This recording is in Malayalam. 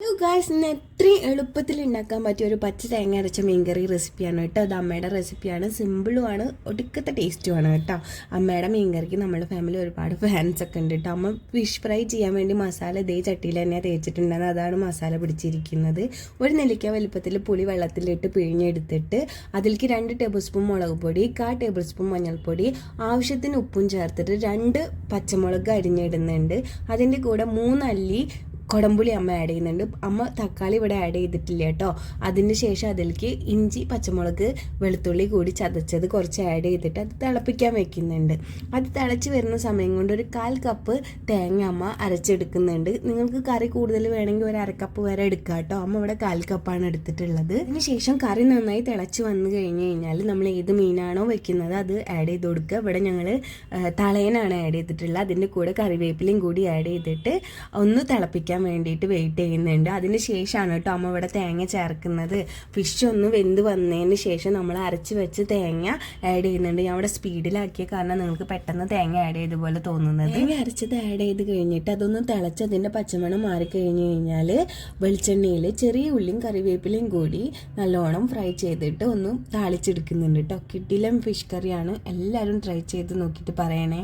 ഹലോ ഗായ്സ് ഇന്ന് എത്രയും എളുപ്പത്തിൽ ഉണ്ടാക്കാൻ പറ്റിയ ഒരു പച്ച തേങ്ങ അരച്ച മീൻകറി റെസിപ്പിയാണ് കേട്ടോ. അത് അമ്മയുടെ റെസിപ്പിയാണ്. സിമ്പിളുമാണ് ഒടുക്കത്തെ ടേസ്റ്റുമാണ് കേട്ടോ. അമ്മയുടെ മീൻകറിക്ക് നമ്മുടെ ഫാമിലി ഒരുപാട് ഫാൻസ് ഒക്കെ ഉണ്ട് കേട്ടോ. അമ്മ ഫിഷ് ഫ്രൈ ചെയ്യാൻ വേണ്ടി മസാല ഇതേ ചട്ടിയിൽ തന്നെ തേച്ചിട്ടുണ്ടെന്ന് അതാണ് മസാല പിടിച്ചിരിക്കുന്നത്. ഒരു നെല്ലിക്ക വലുപ്പത്തിൽ പുളി വെള്ളത്തിലിട്ട് പിഴിഞ്ഞെടുത്തിട്ട് അതിലേക്ക് രണ്ട് ടേബിൾ സ്പൂൺ മുളക് പൊടി കാ ടേബിൾ സ്പൂൺ മഞ്ഞൾപ്പൊടി ആവശ്യത്തിന് ഉപ്പും ചേർത്തിട്ട് രണ്ട് പച്ചമുളക് അരിഞ്ഞിടുന്നുണ്ട്. അതിന്റെ കൂടെ മൂന്നല്ലി കൊടമ്പുളി അമ്മ ആഡ് ചെയ്യുന്നുണ്ട്. അമ്മ തക്കാളി ഇവിടെ ആഡ് ചെയ്തിട്ടില്ല കേട്ടോ. അതിന് ശേഷം അതിലേക്ക് ഇഞ്ചി പച്ചമുളക് വെളുത്തുള്ളി കൂടി ചതച്ചത് കുറച്ച് ആഡ് ചെയ്തിട്ട് അത് തിളപ്പിക്കാൻ വെക്കുന്നുണ്ട്. അത് തിളച്ച് വരുന്ന സമയം കൊണ്ട് ഒരു കാൽ കപ്പ് തേങ്ങ അമ്മ അരച്ചെടുക്കുന്നുണ്ട്. നിങ്ങൾക്ക് കറി കൂടുതൽ വേണമെങ്കിൽ ഒരു അരക്കപ്പ് വരെ എടുക്കുക കേട്ടോ. അമ്മ ഇവിടെ കാൽ കപ്പാണ് എടുത്തിട്ടുള്ളത്. അതിന് ശേഷം കറി നന്നായി തിളച്ച് വന്നു കഴിഞ്ഞ് കഴിഞ്ഞാൽ നമ്മൾ ഏത് മീനാണോ വെക്കുന്നത് അത് ആഡ് ചെയ്ത് കൊടുക്കുക. ഇവിടെ ഞങ്ങൾ തളയനാണ് ആഡ് ചെയ്തിട്ടുള്ളത്. അതിന്റെ കൂടെ കറിവേപ്പിലയും കൂടി ആഡ് ചെയ്തിട്ട് ഒന്ന് തിളപ്പിക്കാൻ വേണ്ടിയിട്ട് വെയിറ്റ് ചെയ്യുന്നുണ്ട്. അതിന് ശേഷമാണ് കേട്ടോ അമ്മ ഇവിടെ തേങ്ങ ചേർക്കുന്നത്. ഫിഷ് ഒന്ന് വെന്ത് വന്നതിന് ശേഷം നമ്മൾ അരച്ച് വെച്ച് തേങ്ങ ആഡ് ചെയ്യുന്നുണ്ട്. ഞാൻ ഇവിടെ സ്പീഡിലാക്കിയ കാരണം നിങ്ങൾക്ക് പെട്ടെന്ന് തേങ്ങ ആഡ് ചെയ്ത പോലെ തോന്നുന്നത്. തേങ്ങ അരച്ചത് ആഡ് ചെയ്ത് കഴിഞ്ഞിട്ട് അതൊന്ന് തിളച്ച് അതിന്റെ പച്ചമണം മാറിക്കഴിഞ്ഞ് കഴിഞ്ഞാൽ വെളിച്ചെണ്ണയിൽ ചെറിയ ഉള്ളിയും കറിവേപ്പിലയും കൂടി നല്ലോണം ഫ്രൈ ചെയ്തിട്ട് ഒന്ന് താളിച്ചെടുക്കുന്നുണ്ട് കേട്ടോ. കിട്ടിലും ഫിഷ് കറിയാണ്. എല്ലാവരും ട്രൈ ചെയ്ത് നോക്കിയിട്ട് പറയണേ.